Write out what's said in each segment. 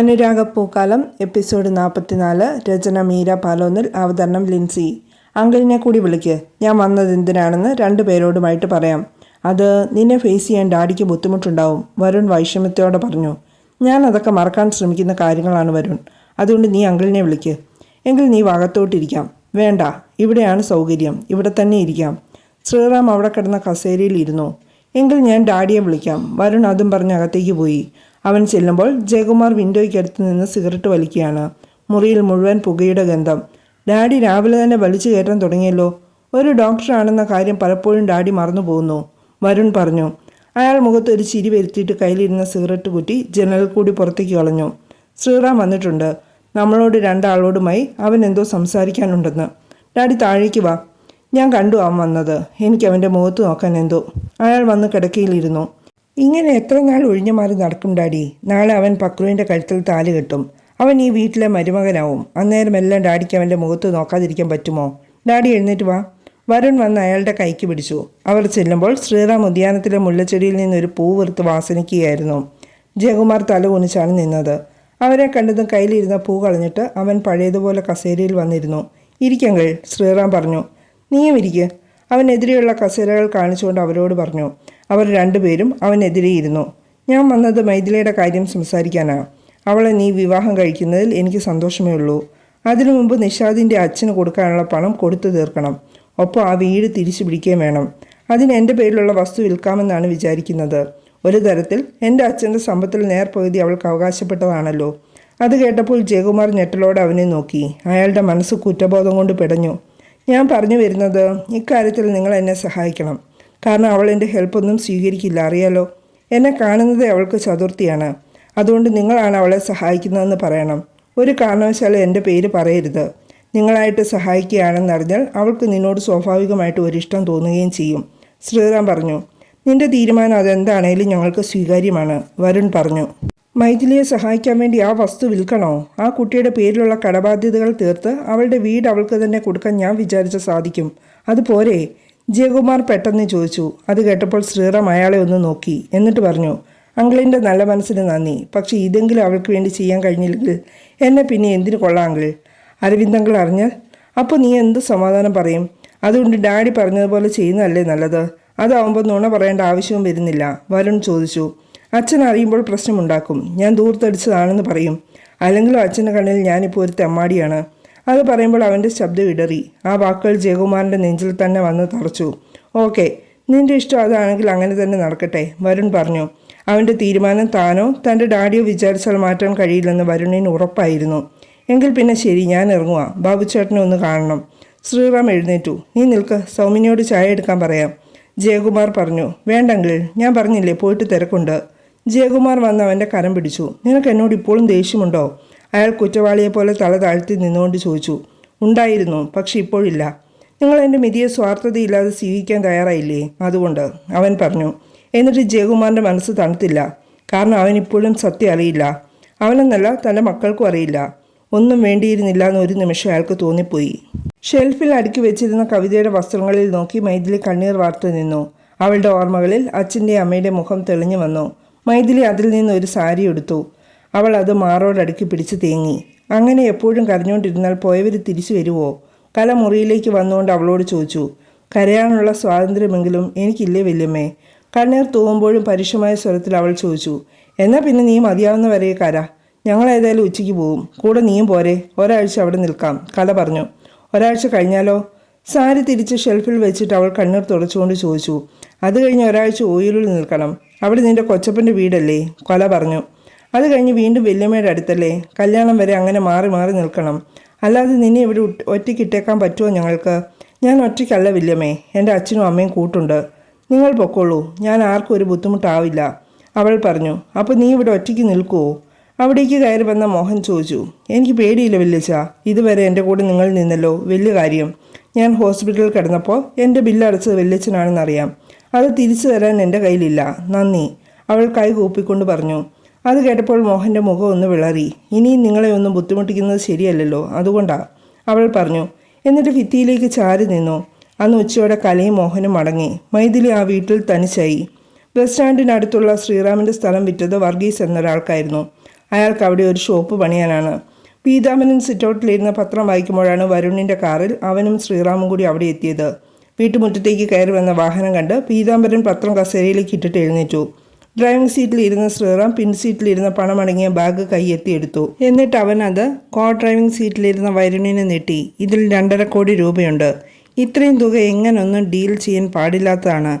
അനുരാഗപ്പൂക്കാലം episode നാൽപ്പത്തിനാല് രചന മീര പാലോന്നിൽ അവതരണം ലിൻസി. അങ്കിളിനെ കൂടി വിളിക്ക്. ഞാൻ വന്നത് എന്തിനാണെന്ന് രണ്ടു പേരോടുമായിട്ട് പറയാം. അത് നിന്നെ ഫേസ് ചെയ്യാൻ ഡാഡിക്ക് ബുദ്ധിമുട്ടുണ്ടാവും വരുൺ വൈഷമ്യത്തോടെ പറഞ്ഞു. ഞാൻ അതൊക്കെ മറക്കാൻ ശ്രമിക്കുന്ന കാര്യങ്ങളാണ് വരുൺ. അതുകൊണ്ട് നീ അങ്കിളിനെ വിളിക്ക്. എങ്കിൽ നീ ഭാഗത്തോട്ടിരിക്കാം വേണ്ട ഇവിടെയാണ് സൗകര്യം ഇവിടെ തന്നെ ഇരിക്കാം. ശ്രീറാം അവിടെ കിടന്ന കസേരയിൽ ഇരുന്നു. എങ്കിൽ ഞാൻ ഡാഡിയെ വിളിക്കാം. വരുൺ അതും പറഞ്ഞ് അകത്തേക്ക് പോയി. അവൻ ചെല്ലുമ്പോൾ ജയകുമാർ വിൻഡോയ്ക്കടുത്ത് നിന്ന് സിഗരറ്റ് വലിക്കുകയാണ്. മുറിയിൽ മുഴുവൻ പുകയുടെ ഗന്ധം. ഡാഡി രാവിലെ തന്നെ വലിച്ചു കയറ്റാൻ തുടങ്ങിയല്ലോ. ഒരു ഡോക്ടറാണെന്ന കാര്യം പലപ്പോഴും ഡാഡി മറന്നു പോകുന്നു. വരുൺ പറഞ്ഞു അയാൾ മുഖത്ത് ഒരു ചിരി വരുത്തിയിട്ട് കയ്യിലിരുന്ന സിഗരറ്റ് കുറ്റി ജനലിൽ കൂടി പുറത്തേക്ക് കളഞ്ഞു. ശ്രീറാം വന്നിട്ടുണ്ട്. നമ്മളോട് രണ്ടാളോടുമായി അവൻ എന്തോ സംസാരിക്കാനുണ്ടെന്ന്. ഡാഡി താഴേക്ക് വാ. ഞാൻ കണ്ടു അവൻ വന്നത്. എനിക്ക് അവന്റെ മുഖത്ത് നോക്കാൻ എന്തോ. അയാൾ വന്ന് കിടക്കയിലിരുന്നു. ഇങ്ങനെ എത്ര നാൾ ഒഴിഞ്ഞു മാറി നടക്കും ഡാഡി നാളെ അവൻ പക്രുവിന്റെ കഴുത്തിൽ താൽ കെട്ടും. അവൻ ഈ വീട്ടിലെ മരുമകനാവും. അന്നേരം എല്ലാം ഡാഡിക്ക് അവന്റെ മുഖത്ത് നോക്കാതിരിക്കാൻ പറ്റുമോ? ഡാഡി എഴുന്നേറ്റ് വാ. വരുൺ വന്ന് അയാളുടെ കൈക്ക് പിടിച്ചു. അവർ ചെല്ലുമ്പോൾ ശ്രീറാം ഉദ്യാനത്തിലെ മുല്ലച്ചെടിയിൽ നിന്നൊരു പൂ വെറുത്ത് വാസനിക്കുകയായിരുന്നു. ജയകുമാർ തല കുനിച്ചാണ് നിന്നത്. അവരെ കണ്ടതും കയ്യിലിരുന്ന പൂ കളഞ്ഞിട്ട് അവൻ പഴയതുപോലെ കസേരയിൽ വന്നിരുന്നു. ഇരിക്കങ്ങൾ ശ്രീറാം പറഞ്ഞു. നീയും ഇരിക്ക്. അവനെതിരെയുള്ള കസേരകൾ കാണിച്ചുകൊണ്ട് അവരോട് പറഞ്ഞു. അവർ രണ്ടുപേരും അവനെതിരെ ഇരുന്നു. ഞാൻ വന്നത് മൈഥിലയുടെ കാര്യം സംസാരിക്കാനാണ് അവളെ നീ വിവാഹം കഴിക്കുന്നതിൽ എനിക്ക് സന്തോഷമേ ഉള്ളൂ. അതിനു മുമ്പ് നിഷാദിന്റെ അച്ഛന് കൊടുക്കാനുള്ള പണം കൊടുത്തു തീർക്കണം. ഒപ്പം ആ വീട് തിരിച്ചു പിടിക്കുകയും വേണം. അതിന് എന്റെ പേരിലുള്ള വസ്തു വിൽക്കാമെന്നാണ് വിചാരിക്കുന്നത്. ഒരു തരത്തിൽ എന്റെ അച്ഛന്റെ സമ്പത്തിൽ നേർപകുതി അവൾക്ക് അവകാശപ്പെട്ടതാണല്ലോ. അത് കേട്ടപ്പോൾ ജയകുമാർ ഞെട്ടലോടെ അവനെ നോക്കി. അയാളുടെ മനസ്സ് കുറ്റബോധം കൊണ്ട് പിടഞ്ഞു. ഞാൻ പറഞ്ഞു വരുന്നത് ഇക്കാര്യത്തിൽ നിങ്ങൾ എന്നെ സഹായിക്കണം. കാരണം അവൾ എന്റെ ഹെൽപ്പൊന്നും സ്വീകരിക്കില്ല അറിയാലോ? എന്നെ കാണുന്നത് അവൾക്ക് ചതുർത്ഥിയാണ്. അതുകൊണ്ട് നിങ്ങളാണ് അവളെ സഹായിക്കുന്നതെന്ന് പറയണം. ഒരു കാരണവശാലും എന്റെ പേര് പറയരുത്. നിങ്ങളായിട്ട് സഹായിക്കുകയാണെന്നറിഞ്ഞാൽ അവൾക്ക് നിന്നോട് സ്വാഭാവികമായിട്ട് ഒരിഷ്ടം തോന്നുകയും ചെയ്യും. ശ്രീറാം പറഞ്ഞു നിന്റെ തീരുമാനം അതെന്താണേലും ഞങ്ങൾക്ക് സ്വീകാര്യമാണ് വരുൺ പറഞ്ഞു. മൈഥിലിയെ സഹായിക്കാൻ വേണ്ടി ആ വസ്തു വിൽക്കണോ? ആ കുട്ടിയുടെ പേരിലുള്ള കടബാധ്യതകൾ തീർത്ത് അവളുടെ വീട് അവൾക്ക് തന്നെ കൊടുക്കാൻ ഞാൻ വിചാരിച്ച സാധിക്കും. അത് ജയകുമാർ പെട്ടെന്ന് ചോദിച്ചു അത് കേട്ടപ്പോൾ ശ്രീറാം അയാളെ ഒന്ന് നോക്കി എന്നിട്ട് പറഞ്ഞു അങ്കിളിന്റെ നല്ല മനസ്സിന് നന്ദി പക്ഷേ ഇതെങ്കിലും അവൾക്ക് വേണ്ടി ചെയ്യാൻ കഴിഞ്ഞില്ലെങ്കിൽ എന്നെ പിന്നെ എന്തിനു കൊള്ളാം അങ്കിൾ? അരവിന്ദങ്കിൾ അറിഞ്ഞാൽ അപ്പോൾ നീ എന്ത് സമാധാനം പറയും? അതുകൊണ്ട് ഡാഡി പറഞ്ഞതുപോലെ ചെയ്യുന്നതല്ലേ നല്ലത്? അതാവുമ്പോൾ നുണ പറയേണ്ട ആവശ്യവും വരുന്നില്ല വരുൺ ചോദിച്ചു. അച്ഛൻ അറിയുമ്പോൾ പ്രശ്നമുണ്ടാക്കും. ഞാൻ ദൂർത്തടിച്ചതാണെന്ന് പറയും. അല്ലെങ്കിലും അച്ഛന്റെ കണ്ണിൽ ഞാനിപ്പോൾ ഒരു തെമ്മാടിയാണ്. അത് പറയുമ്പോൾ അവന്റെ ശബ്ദം ഇടറി. ആ വാക്കുകൾ ജയകുമാറിന്റെ നെഞ്ചിൽ തന്നെ വന്ന് തറച്ചു. ഓക്കെ നിന്റെ ഇഷ്ടം അതാണെങ്കിൽ അങ്ങനെ തന്നെ നടക്കട്ടെ വരുൺ പറഞ്ഞു. അവന്റെ തീരുമാനം താനോ തന്റെ ഡാഡിയോ വിചാരിച്ചാൽ മാറ്റാൻ കഴിയില്ലെന്ന് വരുണിന് ഉറപ്പായിരുന്നു. എങ്കിൽ പിന്നെ ശരി ഞാൻ ഇറങ്ങുക ബാബുച്ചേട്ടനെ ഒന്ന് കാണണം. ശ്രീറാം എഴുന്നേറ്റു. നീ നിൽക്ക് സൗമിനിയോട് ചായ എടുക്കാൻ പറയാം. ജയകുമാർ പറഞ്ഞു. വേണ്ടെങ്കിൽ ഞാൻ പറഞ്ഞില്ലേ പോയിട്ട് തിരക്കുണ്ട്. ജയകുമാർ വന്ന് അവന്റെ കരം പിടിച്ചു. നിനക്ക് എന്നോട് ഇപ്പോഴും ദേഷ്യമുണ്ടോ? അയാൾ കുറ്റവാളിയെപ്പോലെ തല താഴ്ത്തി നിന്നുകൊണ്ട് ചോദിച്ചു ഉണ്ടായിരുന്നു പക്ഷെ ഇപ്പോഴില്ല. നിങ്ങൾ എന്റെ മിതിയെ സ്വാർത്ഥതയില്ലാതെ സ്വീകരിക്കാൻ തയ്യാറായില്ലേ? അതുകൊണ്ട് അവൻ പറഞ്ഞു. എന്നിട്ട് ജയകുമാറിന്റെ മനസ്സ് തണുത്തില്ല. കാരണം അവൻ ഇപ്പോഴും സത്യം അറിയില്ല. അവനെന്നല്ല തന്റെ മക്കൾക്കും അറിയില്ല. ഒന്നും വേണ്ടിയിരുന്നില്ല എന്ന് ഒരു നിമിഷം അയാൾക്ക് തോന്നിപ്പോയി. ഷെൽഫിൽ അടുക്കി വെച്ചിരുന്ന കവിതയുടെ വസ്ത്രങ്ങളിൽ നോക്കി മൈഥിലി കണ്ണീർ വാർത്തു നിന്നു. അവളുടെ ഓർമ്മകളിൽ അച്ഛന്റെ അമ്മയുടെ മുഖം തെളിഞ്ഞു വന്നു. മൈഥിലി അതിൽ നിന്ന് ഒരു സാരി എടുത്തു. അവൾ അത് മാറോടടുക്കി പിടിച്ച് തേങ്ങി. അങ്ങനെ എപ്പോഴും കരഞ്ഞുകൊണ്ടിരുന്നാൽ പോയവർ തിരിച്ചു വരുമോ കല മുറിയിലേക്ക് വന്നുകൊണ്ട് അവളോട് ചോദിച്ചു. കരയാനുള്ള സ്വാതന്ത്ര്യമെങ്കിലും എനിക്കില്ലേ വല്യമ്മേ? കണ്ണീർ തൂവുമ്പോഴും പരുഷമായ സ്വരത്തിൽ അവൾ ചോദിച്ചു. എന്നാൽ പിന്നെ നീ മതിയാവുന്ന വരെ കര. ഞങ്ങൾ ഏതായാലും ഉച്ചയ്ക്ക് പോവും. കൂടെ നീയും പോരെ. ഒരാഴ്ച അവിടെ നിൽക്കാം. കല പറഞ്ഞു. ഒരാഴ്ച കഴിഞ്ഞാലോ? സാരി തിരിച്ച് ഷെൽഫിൽ വെച്ചിട്ട് അവൾ കണ്ണീർ തുടച്ചുകൊണ്ട് ചോദിച്ചു. അത് കഴിഞ്ഞ് ഒരാഴ്ച ഓയിലിൽ നിൽക്കണം. അവിടെ നിന്റെ കൊച്ചപ്പന്റെ വീടല്ലേ? കൊല പറഞ്ഞു. അത് കഴിഞ്ഞ് വീണ്ടും വല്യമ്മയുടെ അടുത്തല്ലേ? കല്യാണം വരെ അങ്ങനെ മാറി മാറി നിൽക്കണം. അല്ലാതെ നിന്നെ ഇവിടെ ഒറ്റയ്ക്ക് ഒറ്റയ്ക്കിട്ടേക്കാൻ പറ്റുമോ ഞങ്ങൾക്ക്? ഞാൻ ഒറ്റയ്ക്കല്ല വല്യമ്മേ എന്റെ അച്ഛനും അമ്മയും കൂട്ടുണ്ട്. നിങ്ങൾ പൊക്കോളൂ. ഞാൻ ആർക്കും ഒരു ബുദ്ധിമുട്ടാവില്ല. അവൾ പറഞ്ഞു അപ്പോൾ നീ ഇവിടെ ഒറ്റയ്ക്ക് നിൽക്കുമോ അവിടേക്ക് കയറി വന്ന മോഹൻ ചോദിച്ചു എനിക്ക് പേടിയില്ല വല്യച്ച ഇതുവരെ എന്റെ കൂടെ നിങ്ങൾ നിന്നല്ലോ? വലിയ കാര്യം. ഞാൻ ഹോസ്പിറ്റലിൽ കിടന്നപ്പോൾ എന്റെ ബില്ലടച്ചത് വല്യച്ഛനാണെന്നറിയാം അത് തിരിച്ചു തരാൻ എന്റെ കയ്യിലില്ല. നന്ദി. അവൾ കൈ കൂപ്പിക്കൊണ്ട് പറഞ്ഞു അത് കേട്ടപ്പോൾ മോഹന്റെ മുഖം ഒന്ന് വിളറി. ഇനിയും നിങ്ങളെ ഒന്നും ബുദ്ധിമുട്ടിക്കുന്നത് ശരിയല്ലല്ലോ. അതുകൊണ്ടാ. അവൾ പറഞ്ഞു എന്നിട്ട് ഭിത്തിയിലേക്ക് ചാരി നിന്നു. അന്ന് ഉച്ചയോടെ കലയും മോഹനും മടങ്ങി മൈഥിലി ആ വീട്ടിൽ തനിച്ചായി. ബസ് സ്റ്റാൻഡിനടുത്തുള്ള ശ്രീറാമിന്റെ സ്ഥലം വിറ്റത് വർഗീസ് എന്നൊരാൾക്കായിരുന്നു. അയാൾക്ക് അവിടെ ഒരു ഷോപ്പ് പണിയാനാണ്. പീതാമനൻ സിറ്റൗട്ടിലിരുന്ന് പത്രം വായിക്കുമ്പോഴാണ് വരുണിന്റെ കാറിൽ അവനും ശ്രീറാമും കൂടി അവിടെ എത്തിയത്. വീട്ടുമുറ്റത്തേക്ക് കയറി വന്ന വാഹനം കണ്ട് പീതാംബരൻ പത്രം കസേരയിലേക്ക് ഇട്ടിട്ട് എഴുന്നേറ്റു. ഡ്രൈവിംഗ് സീറ്റിലിരുന്ന ശ്രീറാം പിൻ സീറ്റിലിരുന്ന പണമടങ്ങിയ ബാഗ് കൈയെത്തിയെടുത്തു. എന്നിട്ട് അവൻ അത് കോ ഡ്രൈവിംഗ് സീറ്റിലിരുന്ന വരുണിനെ നീട്ടി. ഇതിൽ രണ്ടര കോടി രൂപയുണ്ട്. ഇത്രയും തുക എങ്ങനൊന്നും ഡീൽ ചെയ്യാൻ പാടില്ലാത്തതാണ്.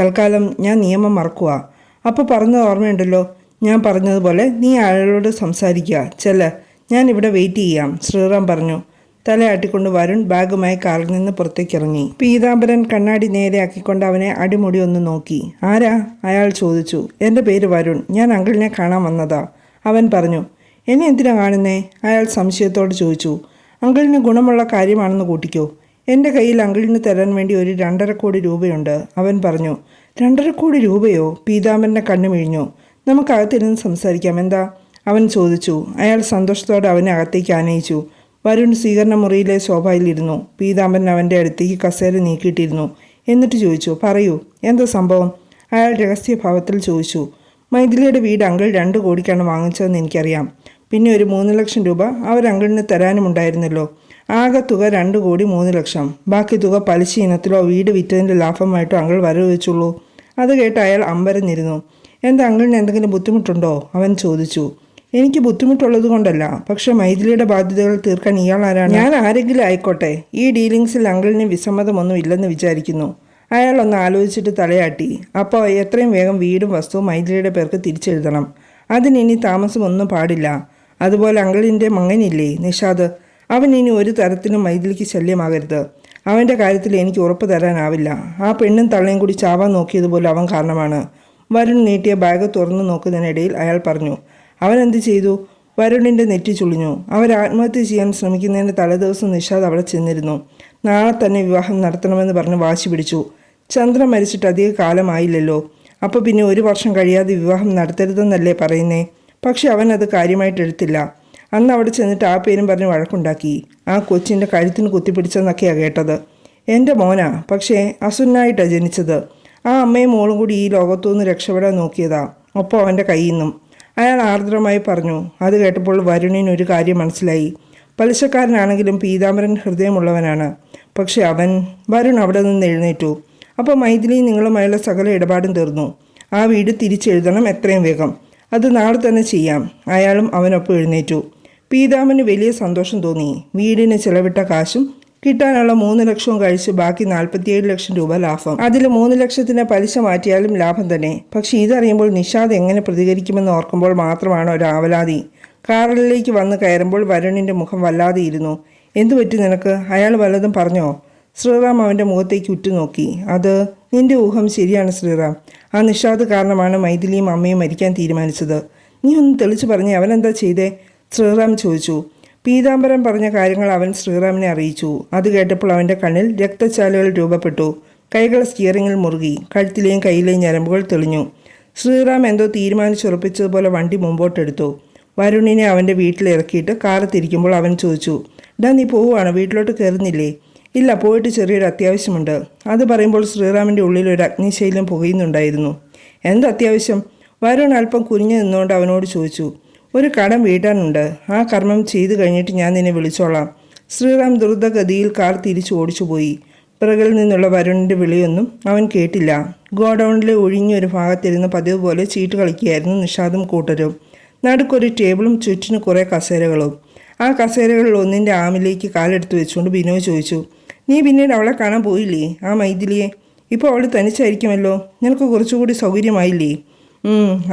തൽക്കാലം ഞാൻ നിയമം മറക്കുക. അപ്പോൾ പറഞ്ഞത് ഓർമ്മയുണ്ടല്ലോ? ഞാൻ പറഞ്ഞതുപോലെ നീ അയാളോട് സംസാരിക്കുക. ചെല്ല. ഞാൻ ഇവിടെ വെയിറ്റ് ചെയ്യാം. ശ്രീറാം പറഞ്ഞു. തലയാട്ടിക്കൊണ്ട് വരുൺ ബാഗുമായി കാറിൽ നിന്ന് പുറത്തേക്കിറങ്ങി. പീതാംബരൻ കണ്ണാടി നേരെയാക്കിക്കൊണ്ട് അവനെ അടിമുടി ഒന്ന് നോക്കി. ആരാ? അയാൾ ചോദിച്ചു. എന്റെ പേര് വരുൺ. ഞാൻ അങ്കിളിനെ കാണാൻ വന്നതാ. അവൻ പറഞ്ഞു. എന്നെ എന്തിനാ കാണുന്നേ? അയാൾ സംശയത്തോട് ചോദിച്ചു. അങ്കിളിന് ഗുണമുള്ള കാര്യമാണെന്ന് കൂട്ടിക്കോ. എന്റെ കയ്യിൽ അങ്കിളിന് തരാൻ വേണ്ടി ഒരു രണ്ടര കോടി രൂപയുണ്ട്. അവൻ പറഞ്ഞു. രണ്ടര കോടി രൂപയോ? പീതാംബരന്റെ കണ്ണുമിഴിഞ്ഞു മിഴിഞ്ഞു. നമുക്കകത്തിരുന്ന് സംസാരിക്കാം. എന്താ? അവൻ ചോദിച്ചു. അയാൾ സന്തോഷത്തോടെ അവനെ അകത്തേക്ക് ആനയിച്ചു. വരുൺ സ്വീകരണ മുറിയിലെ ശോഭയിലിരുന്നു. പീതാംബരൻ അവന്റെ അടുത്തേക്ക് കസേര നീക്കിയിട്ടിരുന്നു. എന്നിട്ട് ചോദിച്ചു പറയൂ എന്താ സംഭവം? അയാൾ രഹസ്യഭാവത്തിൽ ചോദിച്ചു മൈഥിലിയുടെ വീട് അങ്കിൾ രണ്ട് കോടിക്കാണ് വാങ്ങിച്ചതെന്ന് എനിക്കറിയാം. പിന്നെ ഒരു മൂന്ന് ലക്ഷം രൂപ അവർ അങ്കിളിന് തരാനുമുണ്ടായിരുന്നല്ലോ. ആകെ തുക രണ്ട് കോടി മൂന്ന് ലക്ഷം. ബാക്കി തുക പലിശ ഇനത്തിലോ വീട് വിറ്റതിന്റെ ലാഭമായിട്ടോ അങ്കിൾ വരവ് വെച്ചുള്ളൂ. അത് കേട്ട് അയാൾ അമ്പരന്നിരുന്നു. എന്താ അങ്കിളിന് എന്തെങ്കിലും ബുദ്ധിമുട്ടുണ്ടോ? അവൻ ചോദിച്ചു. എനിക്ക് ബുദ്ധിമുട്ടുള്ളത് കൊണ്ടല്ല. പക്ഷെ മൈഥിലിയുടെ ബാധ്യതകൾ തീർക്കാൻ ഇയാൾ ആരാണ്? ഞാൻ ആരെങ്കിലും ആയിക്കോട്ടെ. ഈ ഡീലിങ്സിൽ അങ്കിളിന് വിസമ്മതമൊന്നും ഇല്ലെന്ന് വിചാരിക്കുന്നു. അയാൾ ഒന്ന് ആലോചിച്ചിട്ട് തലയാട്ടി. അപ്പോൾ എത്രയും വേഗം വീടും വസ്തുവും മൈഥിലിയുടെ പേർക്ക് തിരിച്ചെഴുതണം. അതിനിനി താമസമൊന്നും പാടില്ല. അതുപോലെ അങ്കിളിന്റെ മങ്ങനില്ലേ നിഷാദ് അവൻ ഇനി ഒരു തരത്തിലും മൈഥിലിക്ക് ശല്യമാകരുത്. അവന്റെ കാര്യത്തിൽ എനിക്ക് ഉറപ്പ് തരാനാവില്ല. ആ പെണ്ണും തള്ളയും കൂടി ചാവാൻ നോക്കിയതുപോലെ അവൻ കാരണമാണ്. വരുൺ നീട്ടിയ ബാഗ് തുറന്നു നോക്കുന്നതിനിടയിൽ അയാൾ പറഞ്ഞു അവൻ ചെയ്തു? വരുണിന്റെ നെറ്റി ചുളിഞ്ഞു. അവർ ആത്മഹത്യ ചെയ്യാൻ ശ്രമിക്കുന്നതിന്റെ തലേദിവസം നിഷാദ് അവിടെ ചെന്നിരുന്നു. നാളെ തന്നെ വിവാഹം നടത്തണമെന്ന് പറഞ്ഞ് വാശി പിടിച്ചു. ചന്ദ്രൻ മരിച്ചിട്ട് അധിക കാലമായില്ലല്ലോ. അപ്പോൾ പിന്നെ ഒരു വർഷം കഴിയാതെ വിവാഹം നടത്തരുതെന്നല്ലേ പറയുന്നേ? പക്ഷെ അവൻ അത് കാര്യമായിട്ട് എടുത്തില്ല. അന്ന് അവിടെ ചെന്നിട്ട് ആ പേരും പറഞ്ഞ് വഴക്കുണ്ടാക്കി. ആ കൊച്ചിന്റെ കഴുത്തിന് കുത്തിപ്പിടിച്ചെന്നൊക്കെയാണ് കേട്ടത്. എന്റെ മോനാ പക്ഷേ അസുനായിട്ടാണ് ജനിച്ചത്. ആ അമ്മയും മോളും കൂടി ഈ ലോകത്തുനിന്ന് രക്ഷപ്പെടാൻ നോക്കിയതാ. ഒപ്പം അവന്റെ കയ്യിൽ നിന്നും. അയാൾ ആർദ്രമായി പറഞ്ഞു. അത് കേട്ടപ്പോൾ വരുണിന് ഒരു കാര്യം മനസ്സിലായി. പലിശക്കാരനാണെങ്കിലും പീതാംബരൻ ഹൃദയമുള്ളവനാണ്. പക്ഷെ അവൻ വരുൺ അവിടെ നിന്ന് എഴുന്നേറ്റു. അപ്പോൾ മൈഥിലി നിങ്ങളുമായുള്ള സകല ഇടപാടും തീർന്നു. ആ വീട് തിരിച്ചെഴുതണം എത്രയും വേഗം. അത് നാളെ തന്നെ ചെയ്യാം. അയാളും അവനൊപ്പം എഴുന്നേറ്റു. പീതാമന് വലിയ സന്തോഷം തോന്നി. വീടിന് ചിലവിട്ട കാശും കിട്ടാനുള്ള മൂന്ന് ലക്ഷവും കഴിച്ച് ബാക്കി നാൽപ്പത്തിയേഴ് ലക്ഷം രൂപ ലാഭം. അതിൽ മൂന്ന് ലക്ഷത്തിന് പലിശ മാറ്റിയാലും ലാഭം തന്നെ. പക്ഷെ ഇതറിയുമ്പോൾ നിഷാദ് എങ്ങനെ പ്രതികരിക്കുമെന്ന് ഓർക്കുമ്പോൾ മാത്രമാണ് ഒരു ആവലാതി. കാറിലേക്ക് വന്ന് കയറുമ്പോൾ വരുണിന്റെ മുഖം വല്ലാതെ ഇരുന്നു എന്തു പറ്റി നിനക്ക്? അയാൾ വല്ലതും പറഞ്ഞോ? ശ്രീറാം അവന്റെ മുഖത്തേക്ക് ഉറ്റുനോക്കി. അത് നിന്റെ ഊഹം ശരിയാണ് ശ്രീറാം. ആ നിഷാദ് കാരണമാണ് മൈഥിലിയും അമ്മയും മരിക്കാൻ തീരുമാനിച്ചത്. നീ ഒന്ന് തെളിച്ചു പറഞ്ഞേ അവനെന്താ ചെയ്തേ? ശ്രീറാം ചോദിച്ചു. പീതാംബരൻ പറഞ്ഞ കാര്യങ്ങൾ അവൻ ശ്രീറാമിനെ അറിയിച്ചു. അത് കേട്ടപ്പോൾ അവന്റെ കണ്ണിൽ രക്തച്ചാലുകൾ രൂപപ്പെട്ടു. കൈകൾ സ്റ്റിയറിങ്ങിൽ മുറുകി. കഴുത്തിലെയും കയ്യിലെയും ഞരമ്പുകൾ തെളിഞ്ഞു. ശ്രീറാം എന്തോ തീരുമാനിച്ചുറപ്പിച്ചതുപോലെ വണ്ടി മുമ്പോട്ടെടുത്തു. വരുണിനെ അവന്റെ വീട്ടിൽ ഇറക്കിയിട്ട് കാറ് തിരിക്കുമ്പോൾ അവൻ ചോദിച്ചു ഡാ നീ പോവുകയാണ്? വീട്ടിലോട്ട് കയറുന്നില്ലേ? ഇല്ല പോയിട്ട് ചെറിയൊരു അത്യാവശ്യമുണ്ട്. അത് പറയുമ്പോൾ ശ്രീറാമിന്റെ ഉള്ളിൽ ഒരു അഗ്നിശൈലം പുകയുന്നുണ്ടായിരുന്നു. എന്ത് അത്യാവശ്യം? വരുൺ അല്പം കുനിഞ്ഞു നിന്നുകൊണ്ട് അവനോട് ചോദിച്ചു ഒരു കടം വീട്ടാനുണ്ട്. ആ കർമ്മം ചെയ്തു കഴിഞ്ഞിട്ട് ഞാൻ നിന്നെ വിളിച്ചോളാം. ശ്രീറാം ദ്രുതഗതിയിൽ കാർ തിരിച്ചു ഓടിച്ചുപോയി. പിറകിൽ നിന്നുള്ള വരുണിന്റെ വിളിയൊന്നും അവൻ കേട്ടില്ല. ഗോഡൗണിലെ ഒഴിഞ്ഞൊരു ഭാഗത്തിരുന്ന് പതിവ് പോലെ ചീട്ട് കളിക്കുകയായിരുന്നു നിഷാദും കൂട്ടരും. നടുക്കൊരു ടേബിളും ചുറ്റിന് കുറേ കസേരകളും. ആ കസേരകളിൽ ഒന്നിന്റെ ആമിലേക്ക് കാലെടുത്ത് വെച്ചുകൊണ്ട് ബിനോയ് ചോദിച്ചു നീ പിന്നീട് അവളെ കാണാൻ പോയില്ലേ? ആ മൈഥിലിയെ ഇപ്പോൾ അവൾ തനിച്ചായിരിക്കുമല്ലോ? നിനക്ക് കുറച്ചുകൂടി സൗകര്യമായില്ലേ?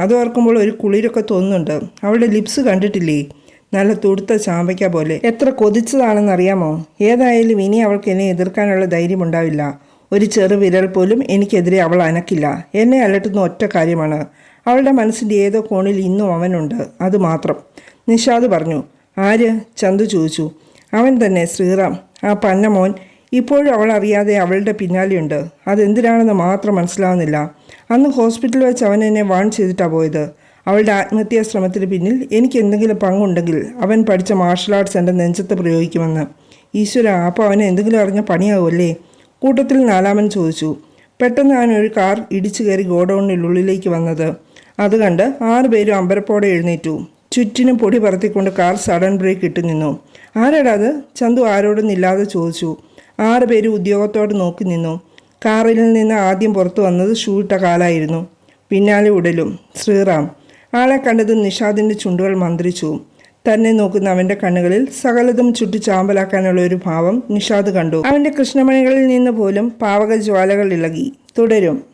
അത് ഓർക്കുമ്പോൾ ഒരു കുളിരൊക്കെ തോന്നുന്നുണ്ട്. അവളുടെ ലിപ്സ് കണ്ടിട്ടില്ലേ? നല്ല തുടുത്ത ചാമ്പയ്ക്ക പോലെ. എത്ര കൊതിച്ചതാണെന്ന് അറിയാമോ? ഏതായാലും ഇനി അവൾക്ക് എന്നെ എതിർക്കാനുള്ള ധൈര്യം ഉണ്ടാവില്ല. ഒരു ചെറു വിരൽ പോലും എനിക്കെതിരെ അവൾ അനക്കില്ല. എന്നെ അലട്ടുന്ന ഒറ്റ കാര്യമാണ്. അവളുടെ മനസ്സിന്റെ ഏതോ കോണിൽ ഇന്നും അവനുണ്ട്. അത് മാത്രം. നിഷാദ് പറഞ്ഞു. ആര്? ചന്തു ചോദിച്ചു. അവൻ തന്നെ ശ്രീറാം. ആ പന്ന മോൻ ഇപ്പോഴും അവൾ അറിയാതെ അവളുടെ പിന്നാലെയുണ്ട്. അതെന്തിനാണെന്ന് മാത്രം മനസ്സിലാവുന്നില്ല. അന്ന് ഹോസ്പിറ്റലിൽ വെച്ച് അവൻ എന്നെ വാൺ ചെയ്തിട്ടാണ് പോയത്. അവളുടെ ആത്മഹത്യാ ശ്രമത്തിന് പിന്നിൽ എനിക്ക് എന്തെങ്കിലും പങ്കുണ്ടെങ്കിൽ അവൻ പഠിച്ച മാർഷൽ ആർട്സ് എന്റെ നെഞ്ചത്ത് പ്രയോഗിക്കുമെന്ന്. ഈശ്വര അപ്പോൾ അവനെ എന്തെങ്കിലും അറിഞ്ഞ പണിയാവുമല്ലേ? കൂട്ടത്തിൽ നാലാമൻ ചോദിച്ചു. പെട്ടെന്ന് അവൻ ഒരു കാർ ഇടിച്ചു കയറി ഗോഡൗണിനുള്ളിലേക്ക് വന്നത്. അത് കണ്ട് ആറുപേരും അമ്പരപ്പോടെ എഴുന്നേറ്റു. ചുറ്റിനും പൊടി പറത്തിക്കൊണ്ട് കാർ സഡൻ ബ്രേക്ക് ഇട്ട് നിന്നു. ആരാടാ അത്? ചന്തു ആരോടൊന്നില്ലാതെ ചോദിച്ചു. ആറ് പേര് ഉദ്യോഗത്തോടെ നോക്കി നിന്നു. കാറിൽ നിന്ന് ആദ്യം പുറത്തു വന്നത് ഷൂ ഇട്ട കാലായിരുന്നു. പിന്നാലെ ഉടലും. ശ്രീറാം. ആളെ കണ്ടത് നിഷാദിന്റെ ചുണ്ടുകൾ മന്ത്രിച്ചു. തന്നെ നോക്കുന്ന അവന്റെ കണ്ണുകളിൽ സകലതും ചുറ്റി ചാമ്പലാക്കാനുള്ള ഒരു ഭാവം നിഷാദ് കണ്ടു. അവന്റെ കൃഷ്ണമണികളിൽ നിന്ന് പോലും പാവക ജ്വാലകൾ ഇളകി. തുടരും.